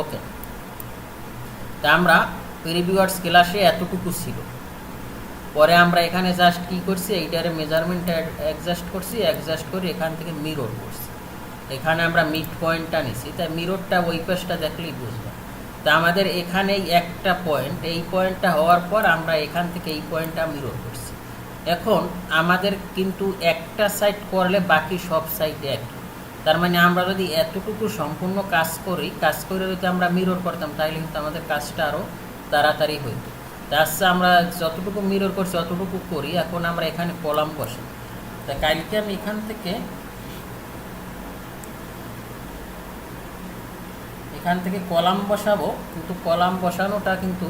ওকে। তা আমরা প্রিভিউয়ার্স ক্লাসে এতটুকু ছিল। পরে আমরা এখানে জাস্ট কি করছি, এইটারে মেজারমেন্ট অ্যাডজাস্ট করছি অ্যাডজাস্ট করে এখান থেকে মিরর করছি। এখানে আমরা মিড পয়েন্টটা নিছি। তাই মিররটা ওই পাশটা দেখলেই বুঝবেন তা আমাদের এখানে একটা পয়েন্ট এই পয়েন্টটা হওয়ার পর আমরা এখান থেকে এই পয়েন্টটা মিরর করছি। এখন আমাদের কিন্তু একটা সাইড করলে বাকি সব সাইড এক তার মানে আমরা যদি এতটুকু সম্পূর্ণ কাজ করি, কাজ করে যদি আমরা মিরর করতাম তাহলে কিন্তু আমাদের কাজটা আরও তাড়াতাড়ি হইতো। তা আচ্ছা আমরা যতটুকু মিরর করছি, অতটুকু করি, এখন আমরা এখানে কলাম বসাই তা কালকে আমি এখান থেকে এখান থেকে কলাম বসাবো, কিন্তু কলাম বসানোটা কিন্তু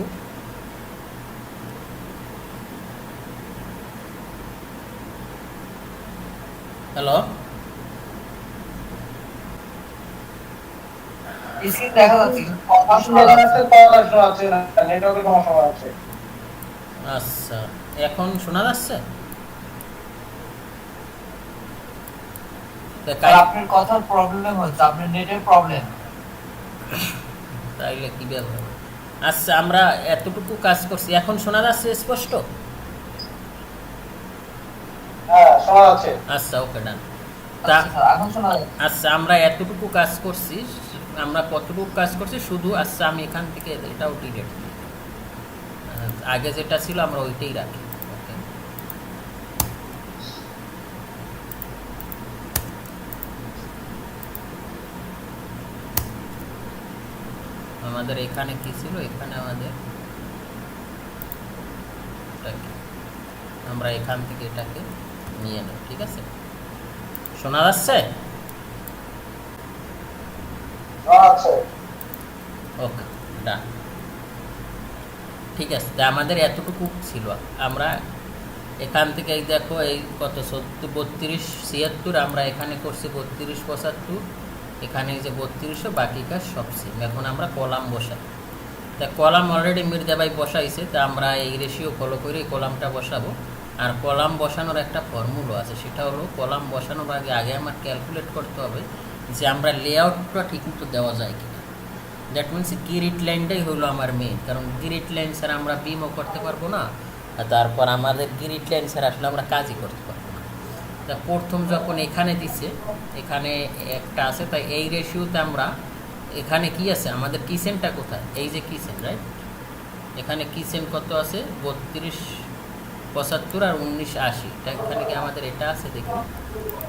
হ্যালো? স্ক্রিন দেখা যাচ্ছে। কিন্তু কথা শোনা যাচ্ছে আচ্ছা এখন শোনা যাচ্ছে? আপনার কথার প্রবলেম হচ্ছে আপনার নেটের প্রবলেম তাইলে কি ব্যাপার আচ্ছা আমরা এতটুকু কাজ করছি। এখন শোনা যাচ্ছে স্পষ্ট? আচ্ছা ওকে ডান। আচ্ছা এখন শোনা আচ্ছা আমরা এতটুকু কাজ করছি আমরা কতটুকু কাজ করছি, শুধু আচ্ছা আমি এখান থেকে এটাও ডিলেট আগে যেটা ছিল আমরা ওইটাই রাখি ওকে আমাদের এখানে কি ছিল? এখানে আমাদের আমরা এখান থেকে এটাকে নিয়ে নেব, ঠিক আছে? শোনা যাচ্ছে? ওকে ডান ঠিক আছে, তা আমাদের এতটুকু ছিল। আমরা এখান থেকে দেখো এই কত, সত্তর, বত্রিশ, ছিয়াত্তর, আমরা এখানে করছি বত্রিশ, পঁচাত্তর, এখানে যে বত্রিশও বাকি কাজ সব সেম এখন আমরা কলাম বসাই। তা কলাম অলরেডি মির্জা ভাই বসাইছে, তা আমরা এই রেশিও ফলো করে কলামটা বসাবো। আর কলাম বসানোর একটা ফর্মুলা আছে, সেটা হলো কলাম বসানোর আগে আগে আমার ক্যালকুলেট করতে হবে যে আমরা লেআউটটা ঠিকমতো দেওয়া যায় কিনা। দ্যাট মিনস গিরিট লাইনটাই হলো আমার মেন কারণ গিরিট লাইন ছাড়া আমরা বিমও করতে পারব না, আর তারপর আমাদের গিরিট লাইন ছাড়া আসলে আমরা কাজই করতে পারব না। তা প্রথম যখন এখানে দিছে, এখানে একটা আছে, তাই এই রেশিওতে আমরা এখানে কি আছে, আমাদের কিচেনটা কোথায়? এই যে কিচেন রাইট এখানে কিচেন কত আছে? বত্রিশ, পঁচাত্তর আর উনিশ আশি। এখানে কি আমাদের এটা আছে দেখি?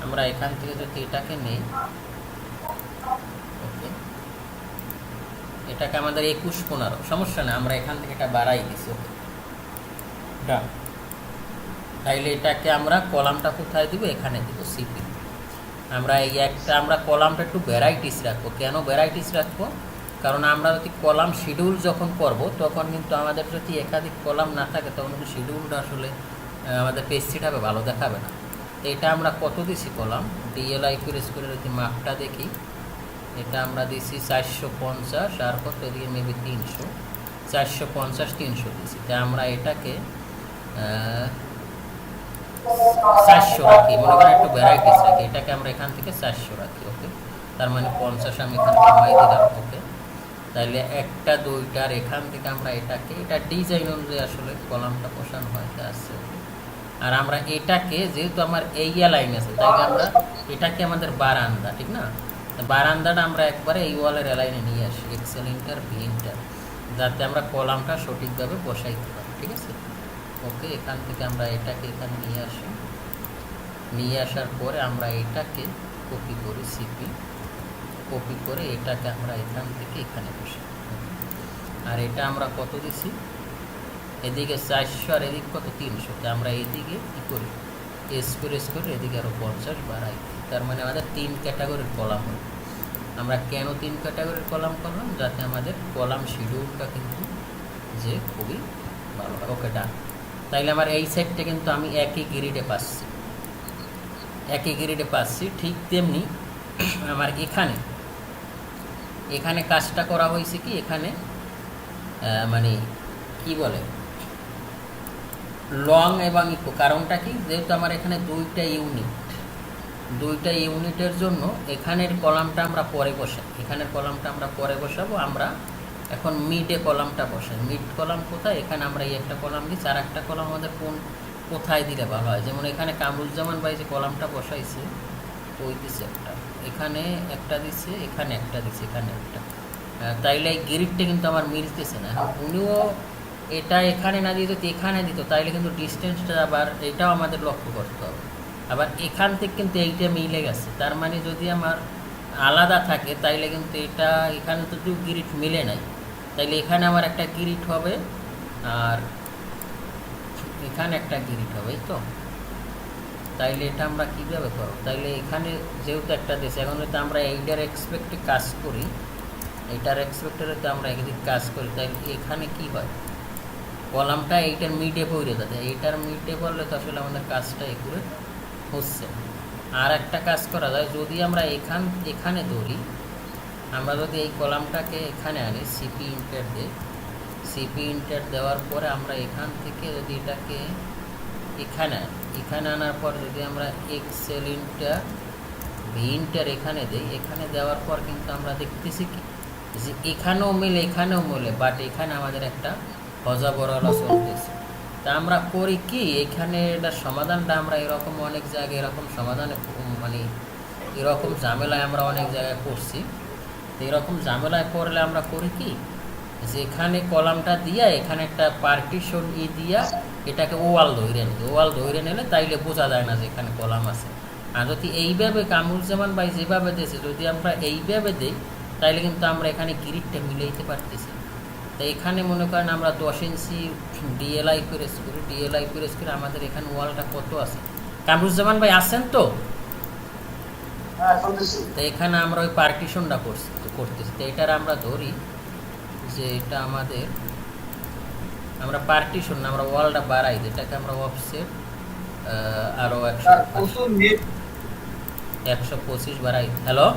আমরা এখান থেকে যদি এটাকে নেই ওকে এটাকে আমাদের একুশ পনেরো, সমস্যা না, আমরা এখান থেকে এটা বাড়াই দিছি তাইলে এটাকে আমরা কলামটা কোথায় দিব? এখানে দিব সিপি আমরা এই একটা, আমরা কলামটা একটু ভ্যারাইটিস রাখব। কেন ভ্যারাইটিস রাখব? কারণ আমরা যদি কলাম শিডিউল যখন করব, তখন কিন্তু আমাদের যদি একাধিক কলাম না থাকে, তখন কিন্তু শিডিউলটা আসলে আমাদের পেস্টিটা হবে, ভালো দেখাবে না। তো এটা আমরা কত দিছি কলাম? ডিএলআই করে করে যদি মাপটা দেখি এটা আমরা দিছি চারশো পঞ্চাশ, আর কত এদিকে মেবি তিনশো। চারশো পঞ্চাশ, তিনশো দিছি। তা আমরা এটাকে চারশো রাখি। মনে করেন একটু ভ্যারাইটিস রাখি। এটাকে আমরা এখান থেকে চারশো রাখি ওকে তার মানে পঞ্চাশ আমি এখানে কমাই দিলাম ওকে তাহলে একটা দুইটার এখান থেকে আমরা এটাকে, এটা ডিজাইন অনুযায়ী আসলে কলামটা বসানো হয় আছে আর আমরা এটাকে, যেহেতু আমার এই লাইন আছে, তাইলে আমরা এটাকে আমাদের বারান্দা, ঠিক না? বারান্দাটা আমরা একবারে এই ওয়ালের লাইনে নিয়ে আসি এক্সেল ইন্টার ভি ইন্টার যাতে আমরা কলামটা সঠিকভাবে বসাইতে পারি, ঠিক আছে? ওকে, এখান থেকে আমরা এটাকে এখানে নিয়ে আসি। নিয়ে আসার পরে আমরা এটাকে কপি করি সিপি কপি করে এটাকে আমরা এখান থেকে এখানে বসি। আর এটা আমরা কত দিছি? এদিকে চারশো আর এদিক কত? তিনশো। আমরা এদিকে কী করি? এক্সপ্রেস করে এদিকে আরও পঞ্চাশ বাড়াই। তার মানে আমাদের তিন ক্যাটাগরির কলাম হলো আমরা কেন তিন ক্যাটাগরির কলাম করলাম? যাতে আমাদের কলাম শিডিউলটা কিন্তু যে খুবই ভালো হয়। ওকে ডান তাইলে আমার এই সাইডটা কিন্তু আমি একই গ্রিডে পাচ্ছি। একই গ্রিডে পাচ্ছি, ঠিক তেমনি আমার এখানে এখানে কাজটা করা হয়েছে কি? এখানে মানে কি বলে? লং এবং ইকো কারণটা কি? যেহেতু আমার এখানে দুইটা ইউনিট দুইটা ইউনিটের জন্য এখানের কলামটা আমরা পরে বসাই এখানের কলামটা আমরা পরে বসাবো, আমরা এখন মিডে কলামটা বসাই মিড কলাম কোথায়? এখানে আমরা এই একটা কলাম দিচ্ছি আর একটা কলাম আমাদের কোন, কোথায় দিলে ভালো হয়? যেমন এখানে কামরুজ্জামান ভাই যে কলামটা বসাইছে, ওই দিছে একটা, এখানে একটা দিছে, এখানে একটা দিছে, এখানে একটা। তাইলে এই গিরিটটা কিন্তু আমার মিলতেছে না। উনিও এটা এখানে না দিয়ে যদি এখানে দিত, তাইলে কিন্তু ডিস্টেন্সটা আবার এটাও আমাদের লক্ষ্য করতে হবে। আবার এখান থেকে কিন্তু এইটা মিলে গেছে। তার মানে যদি আমার আলাদা থাকে, তাইলে কিন্তু এটা এখানে তো দু গিরিট মিলে নাই। তাইলে এখানে আমার একটা গিরিট হবে আর এখানে একটা গিরিট হবে তো? তাইলে এটা আমরা কীভাবে করব? তাইলে এখানে যেহেতু একটা দেশ, এখন হয়তো আমরা এইটার এক্সপেক্টে কাজ করি। এইটার এক্সপেক্টের হয়তো আমরা এদিক কাজ করি। তাইলে এখানে কি হয়? কলামটা এইটার মিডে পড়ে যাবে। এইটার মিডে পড়লে তো আসলে আমাদের কাজটা একুরে হচ্ছে। আর একটা কাজ করা যায়, যদি আমরা এখান, এখানে ধরি, আমরা যদি এই কলামটাকে এখানে আনি সিপি ইন্টার দিই সিপি ইন্টার দেওয়ার পরে আমরা এখান থেকে যদি এটাকে এখানে আনি, এখানে আনার পর যদি আমরা এক্সেল ইন্টার ভি ইন্টার এখানে দিই, এখানে দেওয়ার পর কিন্তু আমরা দেখতেছি কি? যে এখানেও মিলে এখানেও মিলে বাট এখানে আমাদের একটা হজা হজাবরলা চলতেছে তা আমরা করি কি? এখানে এটার সমাধানটা আমরা এরকম অনেক জায়গায় এরকম সমাধানে মানে এরকম ঝামেলায় আমরা অনেক জায়গায় করছি। এরকম ঝামেলায় পড়লে আমরা করি কি? যেখানে কলামটা দিয়া এখানে একটা পার্টিশন ই দিয়া এটাকে ওয়াল ধরে নিই ওয়াল ধরে নিলে তাইলে বোঝা যায় না যে এখানে কলাম আছে। আর যদি এইভাবে কামরুজ্জামান ভাই যেভাবে দিয়েছে যদি আমরা এইভাবে দিই, তাইলে কিন্তু আমরা এখানে গিরিটটা মিলাইতে পারতেছি তো এখানে মনে করেন আমরা দশ inch D L I press করি ডিএলআই প্রেস করে আমাদের এখানে ওয়ালটা কত আছে? কামরুজ্জামান ভাই আছেন তো? হ্যাঁ তো এখানে আমরা ওই পার্টিশনটা করছি করতেছি। তো এটার আমরা ধরি যে এটা আমাদের আমরা পার্টিশন আমরা ওয়ালটা বাড়াই এটাকে আমরা অফসেট আরও একশো স্যার একশো পঁচিশ বাড়াই। হ্যালো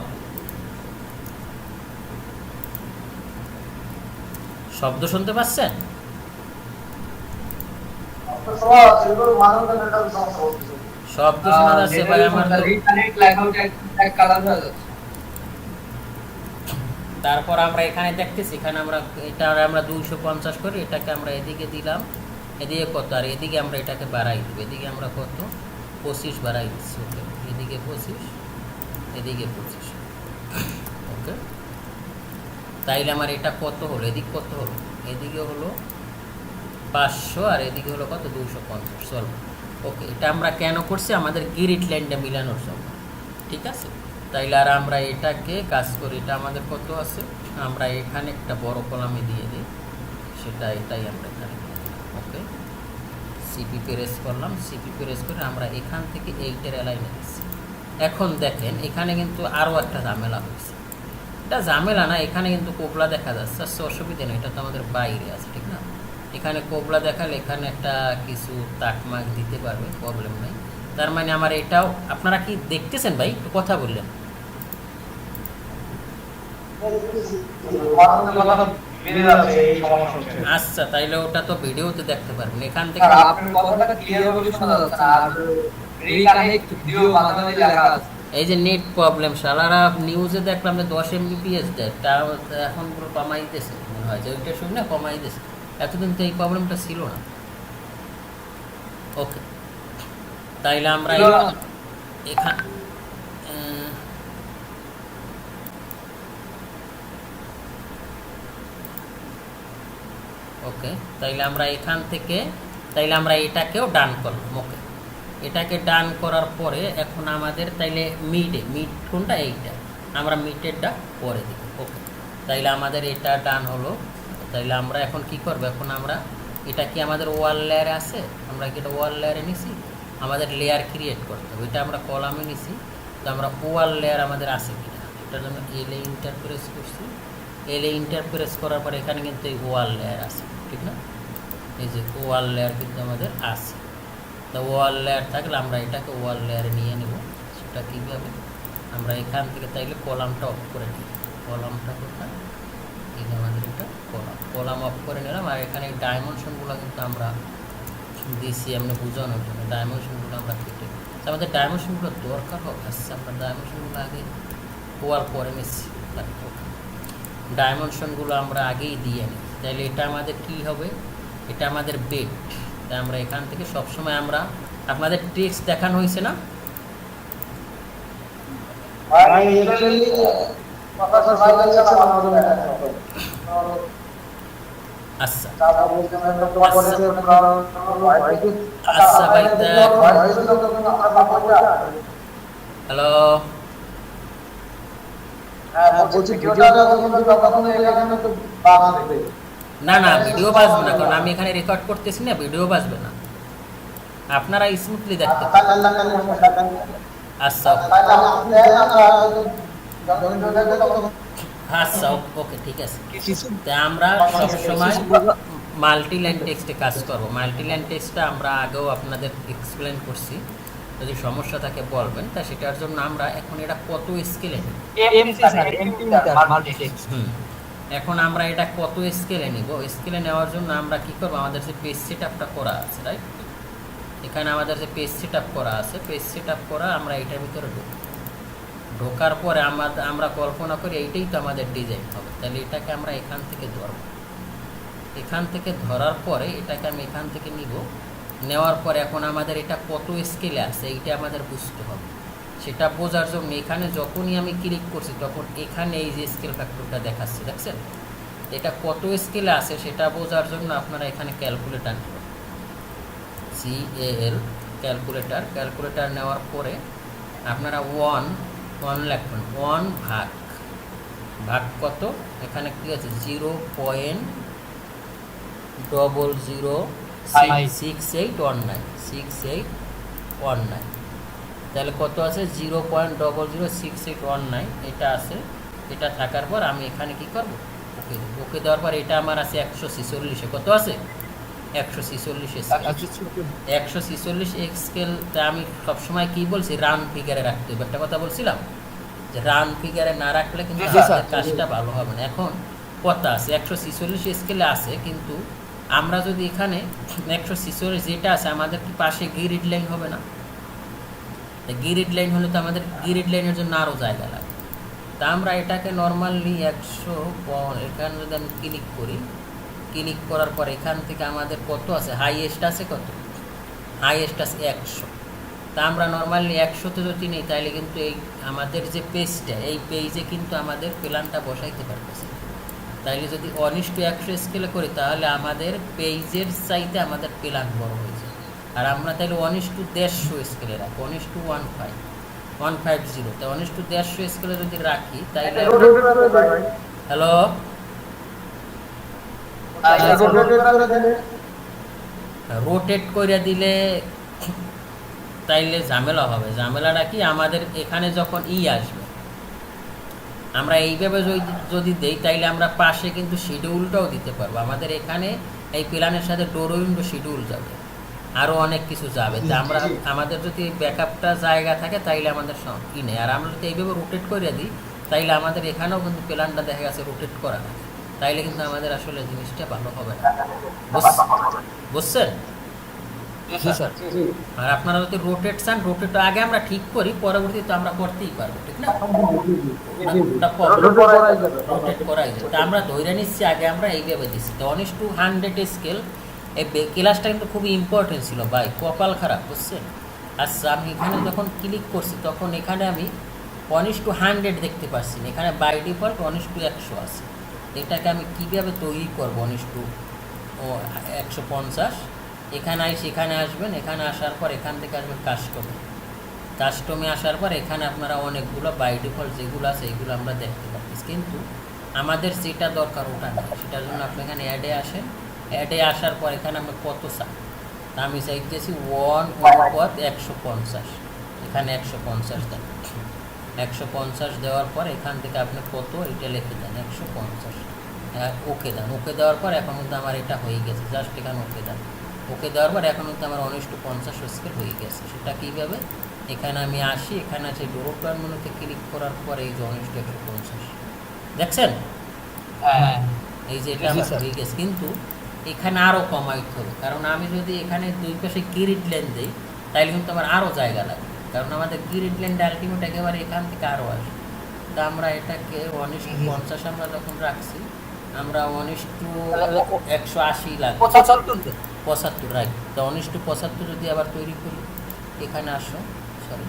শব্দ শুনতে পাচ্ছেন? শব্দ শোনা ভাই আমার যাচ্ছে। তারপর আমরা এখানে দেখতেছি এখানে আমরা এটা আমরা দুইশো পঞ্চাশ করি এটাকে আমরা এদিকে দিলাম এদিকে কত? আর এদিকে আমরা এটাকে বাড়াই দিব এদিকে আমরা কত? পঁচিশ বাড়াই দিচ্ছি ওকে। এদিকে পঁচিশ এদিকে পঁচিশ ওকে। তাইলে আমার এটা কত হলো? এদিক কত হলো? এদিকে হলো পাঁচশো আর এদিকে হলো কত? দুশো পঞ্চাশ। চলো। ওকে, এটা আমরা কেন করছি? আমাদের গিরিট লাইনটা মিলানোর জন্য। ঠিক আছে? তাইলে আর আমরা এটাকে কাজ করি, এটা আমাদের কত আছে? আমরা এখানে একটা বড় কলামে দিয়ে দিই। সেটা এটাই আমরা এখানে ওকে? সিপি প্রেস করলাম। সিপি প্রেস করে আমরা এখান থেকে এইটের অ্যালাইনে দিচ্ছি। এখন দেখেন, এখানে কিন্তু আরও একটা ঝামেলা হয়েছে। এটা ঝামেলা না, এখানে কিন্তু কোবলা দেখা যাচ্ছে। আচ্ছা অসুবিধা নেই, এটা তো আমাদের বাইরে আছে, ঠিক না? এখানে কোবলা দেখালে এখানে একটা কিছু তাকমাক দিতে পারবে প্রবলেম নেই। তার মানে আমার এটাও, আপনারা কি দেখতেছেন ভাই? একটু কথা বললেন। এই আচ্ছা তাইলে ওটা তো ভিডিওতে দেখতে পারবেন, এখান থেকে আপনার কথাটা ক্লিয়ার ভাবে শোনা যাচ্ছে, আর রিকানেক্ট ভিডিও মাঝামাঝি লেখা আছে এই যে নেট প্রবলেম সালারা নিউজে দেখলাম যে দশ এমবিপিএস দেয় তা এখন পুরো কমাই দিয়েছে মনে হয় যে ওইটা শুনে কমাই দিয়েছে। এতদিন তো এই প্রবলেমটা ছিল না। ওকে তাইলে আমরা এখান ওকে তাইলে আমরা এখান থেকে তাইলে আমরা এটাকেও ডান করলাম ওকে। এটাকে ডান করার পরে এখন আমাদের তাইলে মিডে মিড কোনটা? এইটা। আমরা মিডেরটা পরে দিই ওকে তাইলে আমাদের এটা ডান হলো। তাইলে আমরা এখন কি করব? এখন আমরা, এটা কি আমাদের ওয়াল লেয়ারে আছে? আমরা কি এটা ওয়াল লেয়ারে নিছি? আমাদের লেয়ার ক্রিয়েট করতে হবে। এটা আমরা কলামে নিছি। তো আমরা ওয়াল লেয়ার আমাদের আছে কিনা? এটার জন্য এলে ইন্টারপ্রেস করছি। এলে ইন্টারপ্রেস করার পর এখানে কিন্তু এই ওয়াল লেয়ার আছে। ঠিক না? এই যে ওয়াল লেয়ার কিন্তু আমাদের আছে। ওয়াল লেয়ার থাকলে আমরা এটাকে ওয়াল লেয়ারে নিয়ে নেব। সেটা কীভাবে? আমরা এখান থেকে তাইলে কলামটা অফ করে নিই কলামটা কোথায়? এই আমাদের এটা কলাম। কলাম অফ করে নিলাম আর এখানে ডাইমেনশনগুলো কিন্তু আমরা দিছি এমনি বোঝানোর জন্য। ডাইমেনশনগুলো আমরা কেটে দিই। আমাদের ডাইমেনশনগুলো দরকার হবে আচ্ছা আমরা ডাইমেনশনগুলো আগে হওয়ার পরে নিচ্ছি। ডাইমেনশনগুলো আমরা আগেই দিয়ে নিই তাহলে এটা আমাদের কি হবে? এটা আমাদের বেড তাই আমরা এখান থেকে সবসময় আমরা আপনাদের টেক্সট দেখানো হয়েছে না? আচ্ছা। আচ্ছা ভাই, হ্যালো। হ্যাঁ বলছি না না ভিডিও বাজবে না কারণ আমি এখানে রেকর্ড করতেছি না ভিডিও বাজবে না। আপনারা স্মুথলি দেখতে আচ্ছা আচ্ছা ওকে ঠিক আছে। তা আমরা সবসময় মাল্টি লাইন টেক্সটে কাজ করব। মাল্টি লাইন টেক্সটটা আমরা আগেও আপনাদের এক্সপ্লেন করছি। যদি সমস্যা থাকে বলবেন তা সেটার জন্য আমরা এখন এটা কত স্কেলে হুম। এখন আমরা এটা কত স্কেলে নিব? স্কেলে নেওয়ার জন্য আমরা কি করব? আমাদের যে পেজ সেট আপটা করা আছে রাইট এখানে আমাদের যে পেজ সেট আপ করা আছে পেজ সেট আপ করা আমরা এটার ভিতরে ঢুকবো। ঢোকার পরে আমাদের আমরা কল্পনা করি এইটাই তো আমাদের ডিজাইন হবে। তাহলে এটাকে আমরা এখান থেকে ধরব। এখান থেকে ধরার পরে এটাকে আমি এখান থেকে নিব। নেওয়ার পরে এখন আমাদের এটা কত স্কেলে আছে, এইটা আমাদের বুঝতে হবে। সেটা বোঝার জন্য এখানে যখনই আমি ক্লিক করছি তখন এখানে এই যে স্কেল ফ্যাক্টরটা দেখাচ্ছে দেখছেন? এটা কত স্কেলে আছে সেটা বোঝার জন্য আপনারা এখানে ক্যালকুলেটার নেবেন C A L calculator calculator নেওয়ার পরে আপনারা ওয়ান ওয়ান লিখবেন ওয়ান ভাগ। ভাগ কত? এখানে কি আছে? Zero point double zero. Six eight one nine six eight one nine তাহলে কত আছে? Zero point double zero six eight one nine. এটা আছে। এটা থাকার পর আমি এখানে কি করব? ওকে ওকে দেওয়ার পর এটা আমার আছে একশো ছিচল্লিশে। কত আছে? একশো ছিচল্লিশে একশো ছিচল্লিশ স্কেলটা আমি সবসময় কি বলছি? রান ফিগারে রাখতে হবে। একটা কথা বলছিলাম? যে রান ফিগারে না রাখলে কিন্তু কাজটা ভালো হবে না। এখন কথা আছে একশো ছিচল্লিশ স্কেলে আছে কিন্তু আমরা যদি এখানে একশো ছিচল্লিশ যেটা আছে আমাদের কি পাশে গিরিড লাইন হবে না? গিরিড লাইন হলে তো আমাদের গিরিড লাইনের জন্য আরও জায়গা লাগে। তা আমরা এটাকে নর্মালি একশো এখানে যদি আমি ক্লিক করি ক্লিক করার পর এখান থেকে আমাদের কত আছে? হাইয়েস্ট আছে কত? হাইয়েস্ট আছে একশো। তা আমরা নর্মালি একশোতে যদি নিই তাহলে কিন্তু এই আমাদের যে পেজটা এই পেজে কিন্তু আমাদের প্ল্যানটা বসাইতে পারতেছে তাইলে যদি অনিষ্ট একশো স্কেলে করি, তাহলে আমাদের পেজের চাইতে আমাদের প্ল্যান বড় হয়ে আর আমরা তাহলে অনিশ টু দেড়শো স্কেলে রাখি one is two one five one five zero তা অনিশ টু দেড়শো স্কেলে যদি রাখি তাইলে হ্যালো রোটেট করে দিলে তাইলে ঝামেলা হবে। ঝামেলাটা কি? আমাদের এখানে যখন ই আসবে আমরা এইভাবে যদি- যদি দেই তাইলে আমরা পাশে কিন্তু শিডিউলটাও দিতে পারব। আমাদের এখানে এই প্ল্যানের সাথে ডোর উইন্ডো শিডিউল যাবে। আরও অনেক কিছু যাবে। তা আমরা আমাদের যদি ব্যাকআপটা জায়গা থাকে তাইলে আমাদের সব- ই নেই। আর আমরা যদি এইভাবে রোটেট করে দিই তাইলে আমাদের এখানেও কিন্তু প্ল্যানটা দেখা গেছে রোটেট করা থাকে তাইলে কিন্তু আমাদের আসলে জিনিসটা ভালো হবে না। বুঝছেন? স্যার। আর আপনারা যদি রোটেট চান রোটেট আগে আমরা ঠিক করি পরবর্তীতে আমরা করতেই পারব ঠিক না? রোটেট করাই যায় তা আমরা ধরে নিচ্ছি আগে আমরা এইভাবে দিচ্ছি। তো অনিস টু হান্ড্রেড স্কেল এই ক্লাসটা কিন্তু খুবই ইম্পর্টেন্ট ছিল। ভাই, কপাল খারাপ, বুঝছেন? আচ্ছা আমি এখানে যখন ক্লিক করছি, তখন এখানে আমি অনিস টু হান্ড্রেড দেখতে পাচ্ছি। এখানে বাই ডিফল্ট অনিস টু একশো আছে। এটাকে আমি কীভাবে তৈরি করব? অনিস টু ও, একশো পঞ্চাশ। এখানে আই সেখানে আসবেন। এখানে আসার পর এখান থেকে আসবেন কাস্টমে কাস্টমে আসার পর এখানে আপনারা অনেকগুলো বাই ডিফল্ট যেগুলো আছে, এগুলো আমরা দেখতে পাচ্ছি। কিন্তু আমাদের যেটা দরকার, ওটা নেই। সেটার জন্য আপনি এখানে অ্যাডে আসেন। অ্যাডে আসার পর এখানে আমরা কত চাই আমি চাইতেছি ওয়ান অনুপাত একশো পঞ্চাশ। এখানে একশো পঞ্চাশ দেন। একশো পঞ্চাশ দেওয়ার পর এখান থেকে আপনি কত? এটা লিখে দেন একশো পঞ্চাশ। ওকে দেন। ওকে দেওয়ার পর এখন কিন্তু আমার এটা হয়ে গেছে। জাস্ট এখানে ওকে দেন। ওকে দেওয়ার পর এখন কিন্তু আমার অনিষ্ট পঞ্চাশ স্কেল হয়ে গেছে। সেটা কীভাবে? এখানে আমি আসি এখানে আছে ডোরো প্ল্যান মনুতে ক্লিক করার পর এই যে অনিষ্ট একশো পঞ্চাশ। দেখছেন? হ্যাঁ। এই যে এটা আমার হয়ে গেছে। কিন্তু এখানে আরও কমাইতে হবে। কারণ আমি যদি এখানে দুই পাশে কিরিট লেন দিই তাহলে কিন্তু আমার আরও জায়গা লাগবে। কারণ আমাদের গ্রিডল্যান্ড আলটিমেট একেবারে এখান থেকে আরও আসে তা আমরা এটাকে টু পঞ্চাশ আমরা যখন রাখছি আমরা ইস টু একশো আশি লাগবে। পঁচাত্তর। পঁচাত্তর তো উনিশ টু পঁচাত্তর যদি আবার তৈরি করি এখানে আসো সরি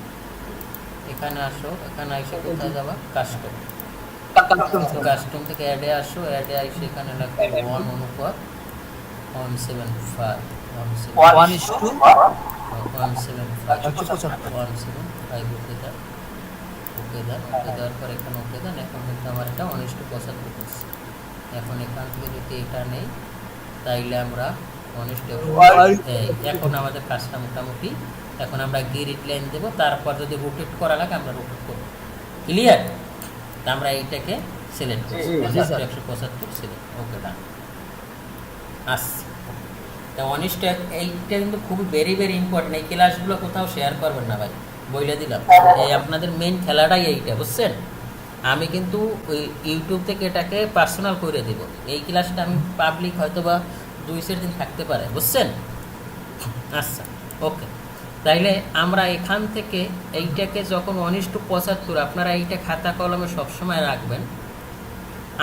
এখানে আসো এখানে এসে কোথায় যাবা? কাস্টম কাস্টম থেকে। অ্যাডে আসো অ্যাডে এসে এখানে লাগবে ওয়ান অনুপাত। One seven five seven five seven five okay okay দেওয়ার পর এখানে ওকে দেন এখন কিন্তু করছে এখন এখান থেকে যদি এটা নেই তাইলে আমরা এখন আমাদের কাজটা মোটামুটি এখন আমরা গিরিট লাইন দেবো তারপর যদি রোটেট করা লাগে আমরা রোটেট করব ক্লিয়ার আমরা এইটাকে সিলেক্ট করছি একশো পঁচাত্তর সিলেক্ট ওকে ডান আসছি তা অনিষ্ট এইটা কিন্তু খুবই ভেরি ভেরি ইম্পর্টেন্ট এই ক্লাসগুলো কোথাও শেয়ার করবেন না ভাই, বইলে দিলাম। এই আপনাদের মেইন খেলাটাই এইটা, বুঝছেন? আমি কিন্তু ইউটিউব থেকে এটাকে পার্সোনাল করে দিব। এই ক্লাসটা আমি পাবলিক হয়তো বা দুই, চার দিন থাকতে পারে, বুঝছেন? আচ্ছা ওকে তাইলে আমরা এখান থেকে এইটাকে যখন অনিশ টু পঁচাত্তর, আপনারা এইটা খাতা কলমে সবসময় রাখবেন।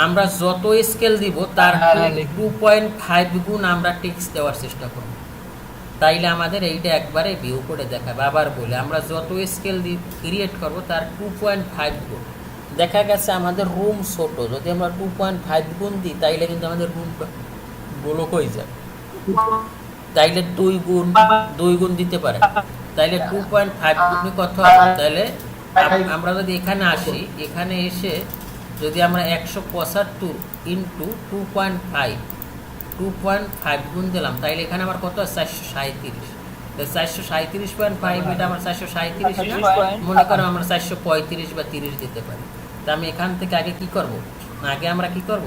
আমরা যত স্কেল দিব তার। টু পয়েন্ট ফাইভ গুণ আমরা টেক্স দেওয়ার চেষ্টা করব। তাইলে আমাদের এইটা একবারে ভিউ করে দেখাবে। আবার বলে আমরা যত স্কেল দি ক্রিয়েট করব তার টু পয়েন্ট ফাইভ গুণ। দেখা গেছে আমাদের রুম ছোট। যদি আমরা টু পয়েন্ট ফাইভ গুণ দিই তাইলে কিন্তু আমাদের রুমটা ব্লক হয়ে যায়। তাইলে দুই গুণ দুই গুণ দিতে পারে। তাইলে টু পয়েন্ট ফাইভ গুণই কত তাইলে আমরা যদি এখানে আসি এখানে এসে যদি আমরা একশো পঁচাত্তর into two point five two point five গুণ দিলাম তাইলে এখানে আমার কত আছে? চারশো সাঁত্রিশ চারশো সাঁত্রিশ পয়েন্ট ফাইভ এটা আমার চারশো সাঁত্রিশ না? মনে করো আমরা চারশো পঁয়ত্রিশ বা তিরিশ দিতে পারি। তা আমি এখান থেকে আগে কি করব? আগে আমরা কি করব?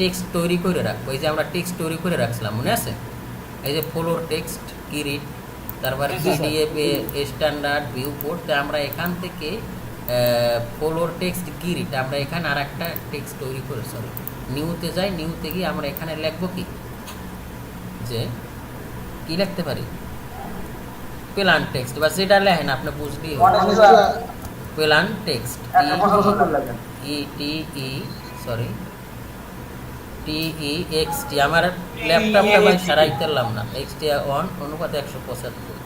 টেক্সট তৈরি করে রাখব। এই যে আমরা টেক্সট তৈরি করে রাখছিলাম মনে আছে? এই যে ফ্লোর টেক্সট কিরিট তারপরে। পিডিএফ স্ট্যান্ডার্ড ভিউ পোর্ট তো আমরা এখান থেকে ফ্লোর টেক্সট কিরিট আমরা এখানে আর একটা টেক্সট তৈরি করে সরি নিউতে যাই নিউতে গিয়ে আমরা এখানে লিখব কি? যে কি লিখতে পারি? প্লান টেক্সট বা যেটা লেখেন আপনি বুঝলি plain text E T E sorry T E X T আমার ল্যাপটপটা ভাই সারাইতে পারলাম না। এক্স টি অন অনুপাত একশো পঁচাত্তর।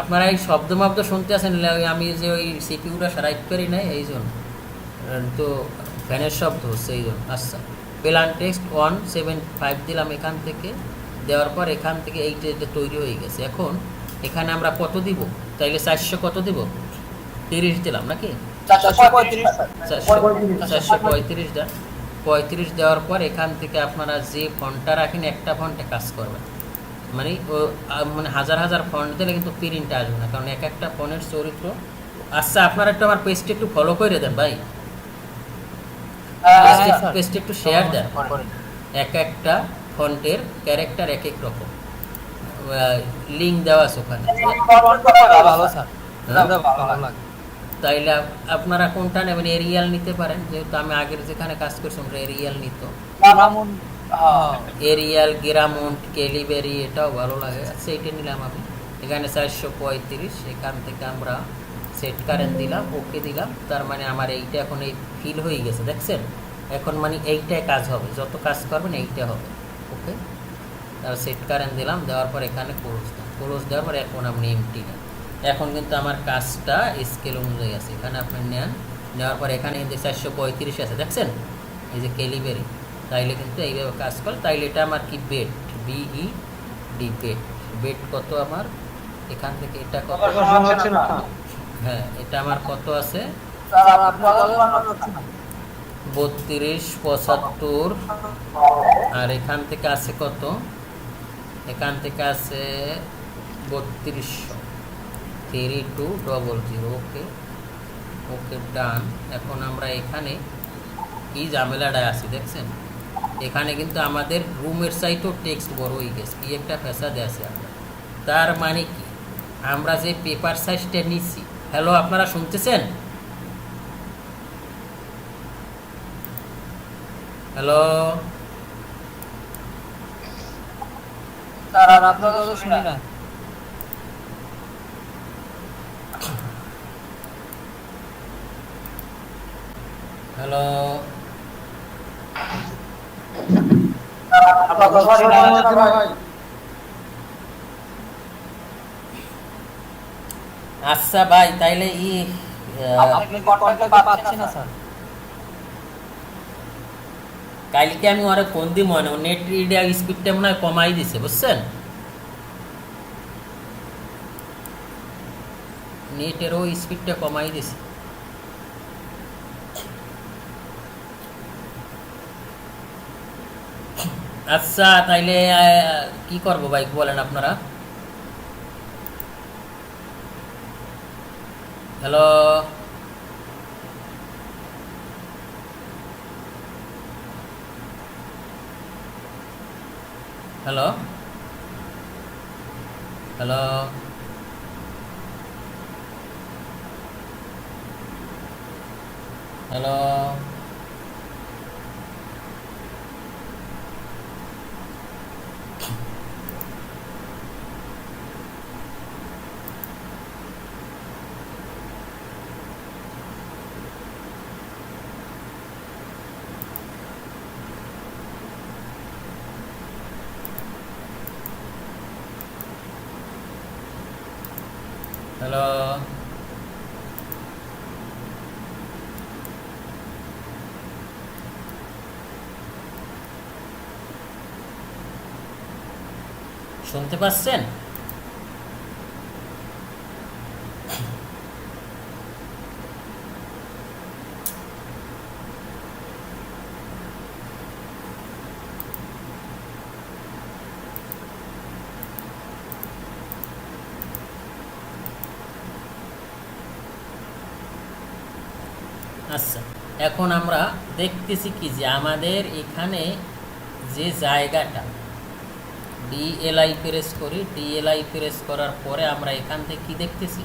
আপনারা এই শব্দ মব্দ শুনতে আছেন আমি যে ওই সিপিউটা সারাইট করি নাই এই জন্য। তো ফ্যানের শব্দ হচ্ছে এই জন্য। আচ্ছা plain text one seven five দিলাম এখান থেকে। দেওয়ার পর এখান থেকে এই যে যে তৈরি হয়ে গেছে। এখন এখানে আমরা কত দিব? তাইলে চারশো কত দিব? তিরিশ দিলাম নাকি? চারশো পঁয়ত্রিশ। চারশো চারশো পঁয়ত্রিশ। দেওয়ার পর এখান থেকে আপনারা যে ফন্টটা রাখেন একটা ফন্টে কাজ করবেন মানে মানে হাজার হাজার ফন্ট দিলে কিন্তু প্রিন্টটা আসবে না। কারণ এক একটা ফোনের চরিত্র আচ্ছা আপনারা একটু আমার পেজটা একটু ফলো করে দেন ভাই। পেজটা একটু শেয়ার দেন। এক একটা ফন্টের ক্যারেক্টার এক এক রকম। লিঙ্ক দেওয়া আছে ওখানে। ভালো স্যার। হ্যাঁ? তাইলে আপনারা কোনটা নেবেন? এরিয়াল নিতে পারেন। যেহেতু আমি আগের যেখানে কাজ করছি আমরা এরিয়াল নিত। এরিয়াল গেরামন্ট কেলিবেরি এটাও ভালো লাগে। সেইটা নিলাম আমি। এখানে চারশো পঁয়ত্রিশ, এখান থেকে আমরা সেট কারেন্ট দিলাম ওকে দিলাম। তার মানে আমার এইটা এখন এই ফিল হয়ে গেছে, দেখছেন? এখন মানে এইটাই কাজ হবে। যত কাজ করবেন এইটা হবে। ওকে তার সেট কারেন্ট দিলাম, দেওয়ার পর এখানে ক্লোজ দাম ক্লোজ দেওয়ার পর এখন আপনি এমটি নেন এখন কিন্তু আমার কাজটা স্কেল অনুযায়ী আছে। এখানে আপনি নেন, নেওয়ার পর এখানে কিন্তু চারশো পঁয়ত্রিশ আছে, দেখছেন? এই যে কেলিবেরি তাইলে কিন্তু এইভাবে কাজ করে তাইলে এটা আমার কি bed? B E D. Bed কত আমার? এখান থেকে এটা কত? হ্যাঁ এটা আমার কত আছে? বত্রিশ পঁচাত্তর। আর এখান থেকে আছে কত? এখান থেকে আছে বত্রিশশো। Three two double zero okay okay done এখন আমরা এখানে কি ঝামেলাটায় আছি দেখছেন? এখানে কিন্তু আমাদের রুমের সাইটও টেক্সট বড় হয়ে গেছে। কি একটা ফ্যাসাদে আছে তার মানে কি? আমরা যে পেপার সাইজটা নিচ্ছি। হ্যালো আপনারা শুনতেছেন? হ্যালো তারা আপনারা তো শুনি না। হ্যালো আচ্ছা ভাই তাইলে ই না কালকে আমি ওরে ফোন দিব মানে নেট রিডার স্পিডটা মনে হয় কমাই দিছে বুঝছেন? নেটেরও স্পিডটা কমাই দিছে। আচ্ছা তাইলে কি করব ভাই বলেন আপনারা। হ্যালো হ্যালো হ্যালো হ্যালো শুনতে পাচ্ছেন? আচ্ছা এখন আমরা দেখতেছি কি যে আমাদের এখানে যে জায়গাটা ডিএলআই প্রেস করি ডিএলআই প্রেস করার পরে আমরা এখান থেকে কি দেখতেছি?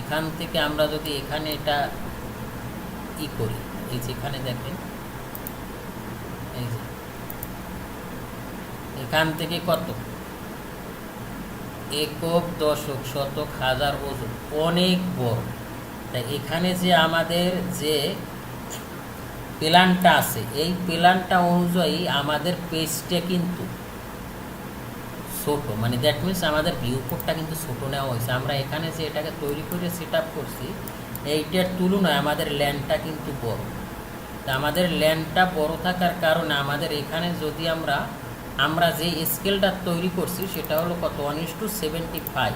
এখান থেকে আমরা যদি এখানে এটা ই করি, এই যে এখানে দেখেন, এই যে, এখান থেকে কত? একক দশক শতক হাজার ওজন, অনেক বড়। তাই এখানে যে আমাদের যে প্ল্যানটা আছে, এই প্ল্যানটা অনুযায়ী আমাদের পেজটা কিন্তু ছোট মানে দ্যাট মিনস আমাদের ভিউ কোডটা কিন্তু ছোট নেওয়া হয়েছে। আমরা এখানে যে এটাকে তৈরি করে সেট করছি, এইটার তুলনায় আমাদের ল্যান্ডটা কিন্তু বড়। তা আমাদের ল্যান্ডটা বড় থাকার কারণে আমাদের এখানে যদি আমরা আমরা যে স্কেলটা তৈরি করছি, সেটা হলো কত? One is two seventy five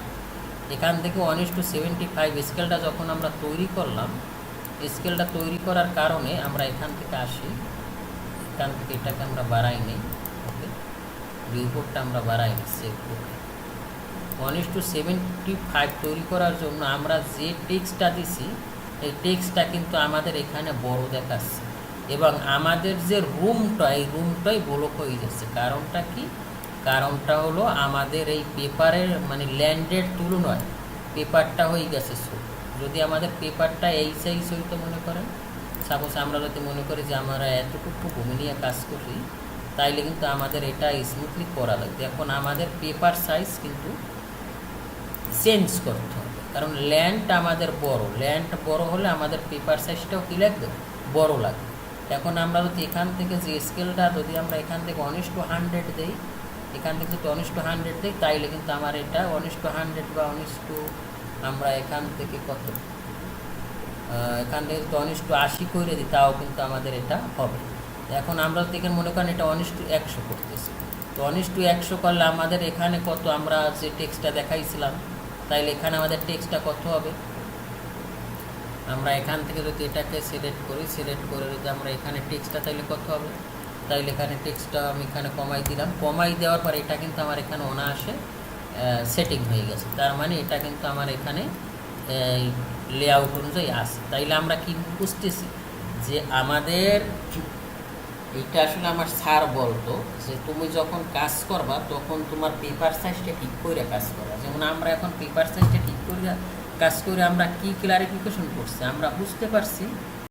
এখান থেকে one is two seventy five স্কেলটা যখন আমরা তৈরি করলাম স্কেলটা তৈরি করার কারণে আমরা এখান থেকে আসি। এখান থেকে এটাকে আমরা বাড়াই নিই। রিপোর্টটা আমরা বাড়াই সেভ করে। ওয়ান টু সেভেন্টি ফাইভ তৈরি করার জন্য আমরা যে টেক্সটটা দিছি, এই টেক্সটটা কিন্তু আমাদের এখানে বড় দেখাচ্ছে। এবং আমাদের যে রুমটা এই রুমটাই ব্লক হয়ে যাচ্ছে। কারণটা কি? কারণটা হলো আমাদের এই পেপারের মানে ল্যান্ডের তুলনায় পেপারটা হয়ে গেছে যদি আমাদের পেপারটা এই সাইজ হইতো মনে করেন সাপোজ আমরা যদি মনে করি যে আমরা এতটুকু ভূমি নিয়ে কাজ করি তাইলে কিন্তু আমাদের এটা স্মুথলি করা লাগবে। এখন আমাদের পেপার সাইজ কিন্তু চেঞ্জ করতে হবে। কারণ ল্যান্ড আমাদের বড়। ল্যান্ড বড় হলে আমাদের পেপার সাইজটাও কী লাগবে? বড় লাগবে। এখন আমরা যদি এখান থেকে যে স্কেলটা যদি আমরা এখান থেকে অনিস টু হান্ড্রেড দিই, এখান থেকে যদি অনিস টু হান্ড্রেড দিই, তাইলে কিন্তু আমার এটা অনিস টু হান্ড্রেড বা অনিস টু আমরা এখান থেকে কত? এখান থেকে যদি অনিস টু আশি করে দিই, তাও কিন্তু আমাদের এটা হবে। এখন আমরা যদি এখানে মনে করেন এটা অনিস টু একশো করতেছি। তো অনিস টু একশো করলে আমাদের এখানে কত আমরা যে টেক্সটটা দেখাইছিলাম, তাইলে এখানে আমাদের টেক্সটটা কত হবে? আমরা এখান থেকে যদি এটাকে সিলেক্ট করি সিলেক্ট করে যদি আমরা এখানে টেক্সটটা তাইলে কত হবে? তাইলে এখানে টেক্সটটা আমি এখানে কমাই দিলাম। কমাই দেওয়ার পর এটা কিন্তু আমার এখানে অনায়াসে সেটিং হয়ে গেছে। তার মানে এটা কিন্তু আমার এখানে লেআউট অনুযায়ী আসে তাইলে আমরা কি বুঝতেছি যে আমাদের এটা আসলে আমার স্যার বলতো যে, তুমি যখন কাজ করবা, তখন তোমার পেপার সাইজটা ঠিক করে কাজ করবা। যেমন আমরা এখন পেপার সাইজটা ঠিক করে কাজ করে আমরা কি ক্লারিফিকেশন করছি? আমরা বুঝতে পারছি